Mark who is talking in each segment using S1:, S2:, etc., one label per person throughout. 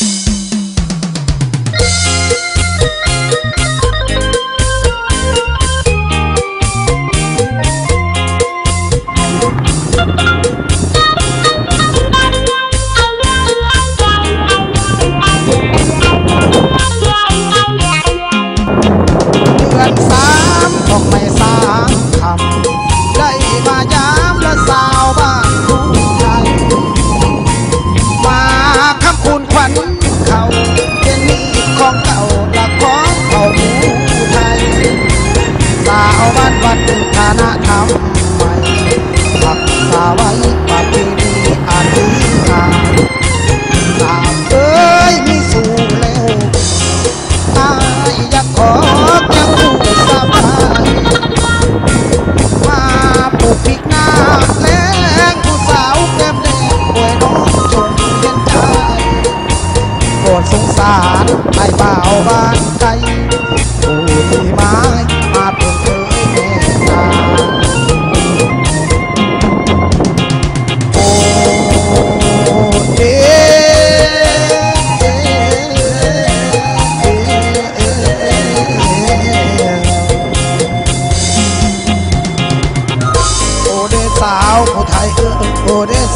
S1: you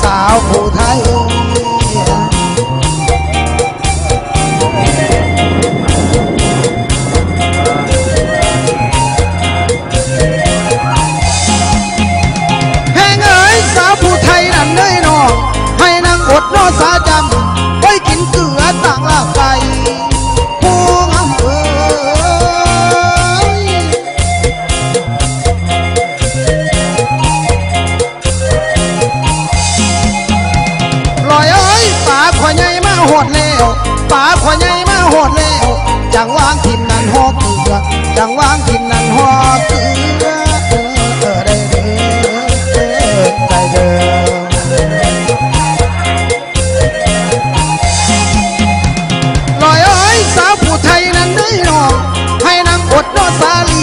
S1: 大舞台 จังวางทิมนั่นหอกเกลือจังวางทิมนั่นหอกเกลือเออได้เด้อได้เด้อลอยเอ้ยสาวผู้ไทยนั้นเด้อน้องให้นางอดนอสาลี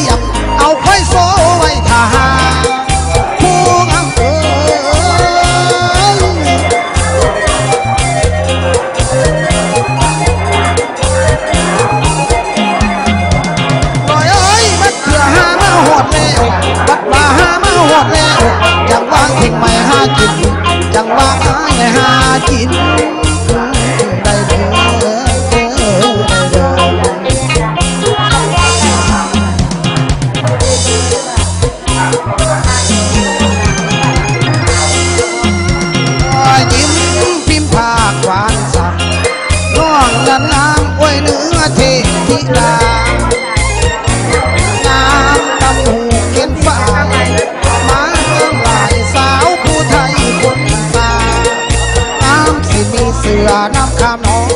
S1: เสือน้ำคำน้อง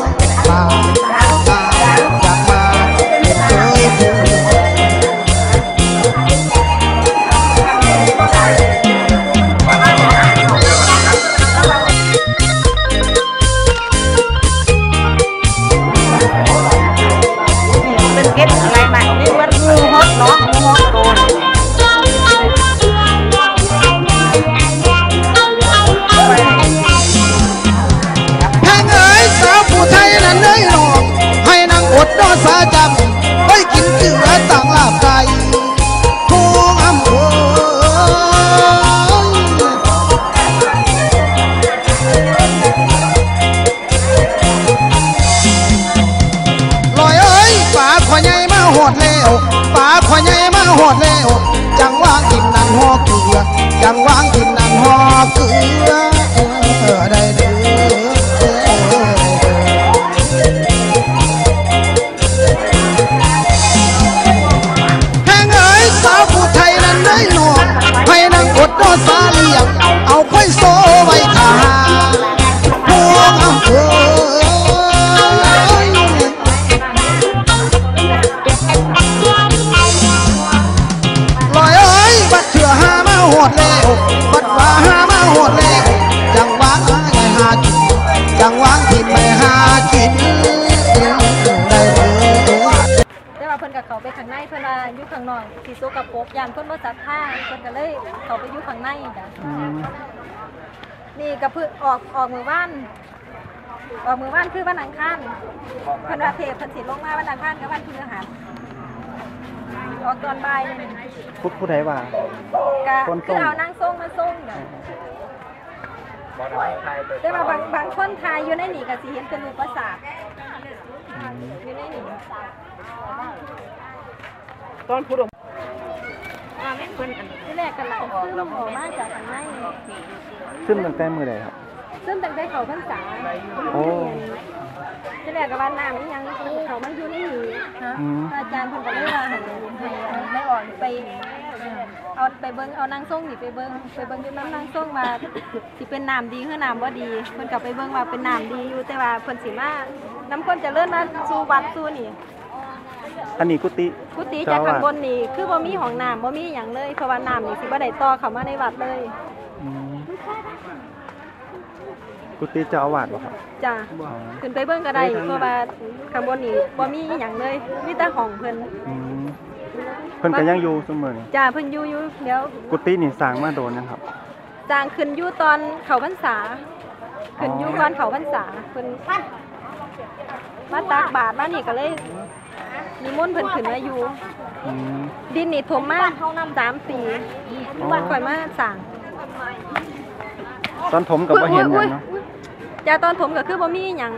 S1: มา จังวางกินนั่นหอเกลือจังวางกินนั่นหอเกลือ เขา
S2: ไปข้างในเพื่อนาอยู่ข้างนอกสีโซกับปกยานคนบ่ศรัทธาเพิ่นก็เลยเขาไปอยู่ข้างในจ้ะนี่ก็เพื่งออกออกมือว่านออกมือว่านคือบ้านหลังคารเพิ่นว่าเทพเพิ่นสิลงมาบ้านหลังคานกับบ้านพฤหัสออกตอนบ่าย
S3: นี่ผู้ผู้ใดว่าคื
S2: อเอานั่งส่งมาส่งจ้ะได้มาบางบางคนทายอยู่ในนีกับสีเห็นเป็นรูกประสาทอยู่ในนี
S4: ตอนผู้ดมอ่าแม่นเพิ่นอัน
S2: ที่แรกก็ไหลซึมออกมาจากข้างใน
S3: ซึ่งตั้งแต่มือใดครับ
S2: ซึ่งตั้งแต่เขาพรรษา
S3: โอ้
S2: ที่แรกก็ว่าน้ำนี่ยังเขามันอยู่ในนี่ฮะ
S3: อืม
S2: อาจารย์เพิ่นก็เลยว่าให้ให้ไม่อ่อนไปเอาไปเบิ่งเอานางส่งนี่ไปเบิ่งไปเบิ่งอยู่น้ำนางส่งว่าสิเป็นน้ำดีคือน้ำบ่ดีเพิ่นก็ไปเบิ่งว่าเป็นน้ำดีอยู่แต่ว่าเพิ่นสิมาน้ำคนเจะเลื่อนมาสู่วัดสู่นี่
S3: อันนี้กุฏิ
S2: กุฏิจากข้างบนนี่คือบ่มีห้องน้ำบ่มีหยังเลยเพราะว่าน้ำนี่สิบ่ได้ต่อเข้ามาในวัดเลย
S3: อืมกุฏิเจ้าอาวาสบ่ครับ
S2: จ้ะ
S3: อ๋อ
S2: ขึ้นไปเบิ่งก็ได้เพราะว่าข้างบนนี่บ่มีหยังเลยมีแต่ห้องเพิ่น
S3: อืมเพิ่นก็ยังอยู่เสมอนี่
S2: จ้าเพิ่นอยู่อยู่เดี๋ยว
S3: กุฏินี่สร้างมาโดนยังครับ
S2: จางขึ้นอยู่ตอนเขาพรรษาขึ้นอยู่ก่อนเขาพรรษาเพิ่นมาตักบาตรมานี่ก็เลย นิมนต์เพิ่นขึ้นมาอยู่
S3: อืม
S2: ดินนี่ถมมาสามปี
S3: อ๋อ
S2: วันก่อนมาสั่ง
S3: ตอนผมกับบ่เห็นหยังเนาะ
S2: จ้าตอนถมก็คือบ่มีหยัง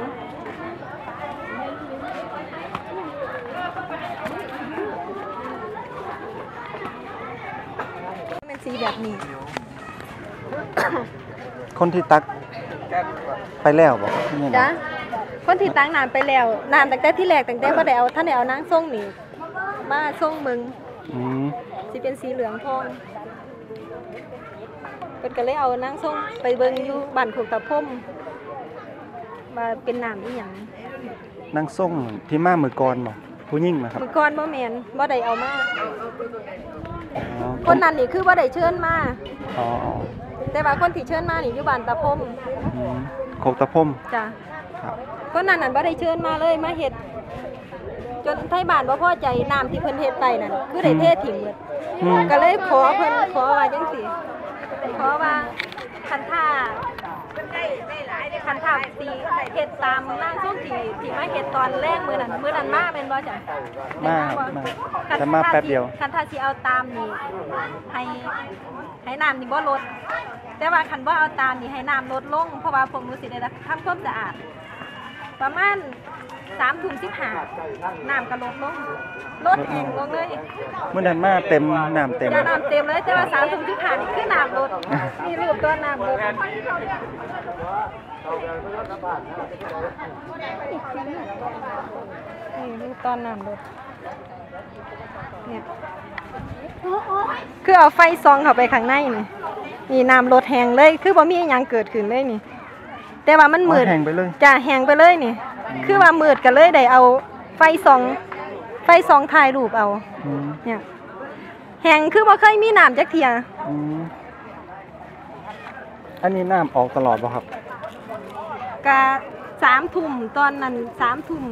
S2: เป็นสีแบบนี้
S3: คนที่ตักไปแล้วบ่ครับนี่
S2: จ้ะ
S3: นะ
S2: คนที่ตั้งนานไปแล้วนานตั้งแต่ที่แรกตั้งแต่บ่ได้เอาท่านได้เอานางส่งนี่มาส่งมึง
S3: อืม
S2: สิเป็นสีเหลืองทองเพิ่นก็เลยเอานางส่งไปเบิ่งอยู่บ้านโคกตะพรมว่าเป็นน้ำอีหยัง
S3: นางส่งที่มามือก่อนบ่ผู้หญิงนะครับ
S2: เมื่อก่อนบ่แม่นบ่ได้เอามา
S3: อ๋อ
S2: คนนั้นนี่คือบ่ได้เชิญมา
S3: อ๋ออ๋อ
S2: แต่ว่าคนที่เชิญมานี่อยู่บ้านตะพรม
S3: อืมโคกตะพม
S2: จ้ะ
S3: ครับ
S2: คนนั้นนั่นบ่ได้เชิญมาเลยมาเฮ็ดจนไทบ้านบ่พอใจน้ำที่เพิ่นเฮ็ดไปนั่นคือได้เททิ้งหมด
S3: อืม
S2: ก็เลยขอเพิ่นขอว่าจังซี่ขอว่าคันท่าคันท่าตีเฮ็ดตามนางส้มที่ที่มาเฮ็ดตอนแรกมื้อนั้นมื้อนั้นมาแม่นบ่จ้ะ
S3: มา
S2: บ่
S3: มา
S2: คัน
S3: แต่มาแป๊บเดียว
S2: คันท่าสิเอาตามนี่ให้ให้น้ำนี่บ่ลดแต่ว่าคันบ่เอาตามนี่ให้น้ำลดลงเพราะว่าผมรู้สิได้ทำความสะอาด ประมาณ3ทุ่ม15น้ำก็ลดลงลดแห้งลงเลย
S3: เมื่อนั้นมาเต็มน้ำเต็ม
S2: ยาน้ำเต็มเลย แต่ว่าสามถุงที่ผ่านนี่คือน้ำลดมีรูปตัวน้ำลดนี่รูปตอนน้ำลดเนี่ยคือเอาไฟซองเข้าไปข้างในนี่นี่น้ำลดแห้งเลย คือบ่มีหยังเกิดขึ้นเลยนี่ แต่ว่ามัน
S3: อ๋อ
S2: มืด
S3: แห้งไปเลย
S2: จ้าแห้งไปเลยนี่ คือว่ามืดกันเลยได้เอา ไฟซองไฟซองถ่ายรูปเอา
S3: อืม
S2: เนี่ยแห้งคือบ่เคยมีน้ำจักเทีย
S3: อืมอันนี้น้ำออกตลอดบ่ครับ
S2: กะสามทุ่มตอนนั้นสามทุ่ม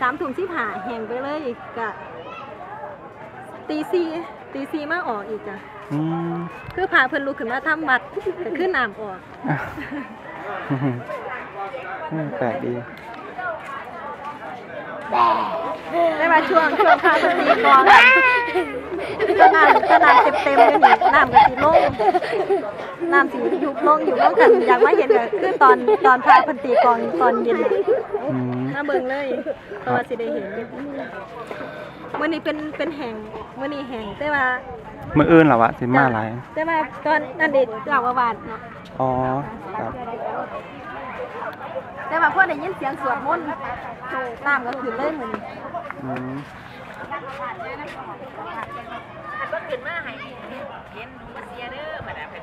S2: สามทุ่มสิบห้าแห้งไปเลยกะตีสี่ตีสี่มาออกอีกจ้ะ
S3: อืม
S2: คือพาเพิ่นลุกขึ้นมาทำบัตรก็คือน้ำออก
S3: อืม แปลกดี
S2: ได้มาช่วงช่วงพาเพิ่นตีกลองก็น้ำก็น้ำเต็มเต็มๆเลยนี่น้ำก็สิลงน้ำสิยุบลงอยู่ลงกันอยากมาเห็นก็คือตอนตอนพาเพิ่นตีกลองตอนเย็นน่ะ
S3: อืม
S2: มาเบิ่งเลยเพราะว่าสิได้เห็นมื้อนี้เป็นเป็นแห่งมื้อนี้แห่งแต่ว่า
S3: มื้ออื่นล่ะวะสิมาหลาย
S2: แต่ว่าตอนนั้นเด็กเจ้าอาวาสเนาะ
S3: อ๋อครับ
S2: แต่ว่าพอได้ยินเสียงสวดมนต์น้ำก็ขึ้นเลยมื้อนี้
S3: อืม
S4: ก็ขึ้นมาให้เห็นหนูมาเสียเด้อบัดน่ะเพิ่น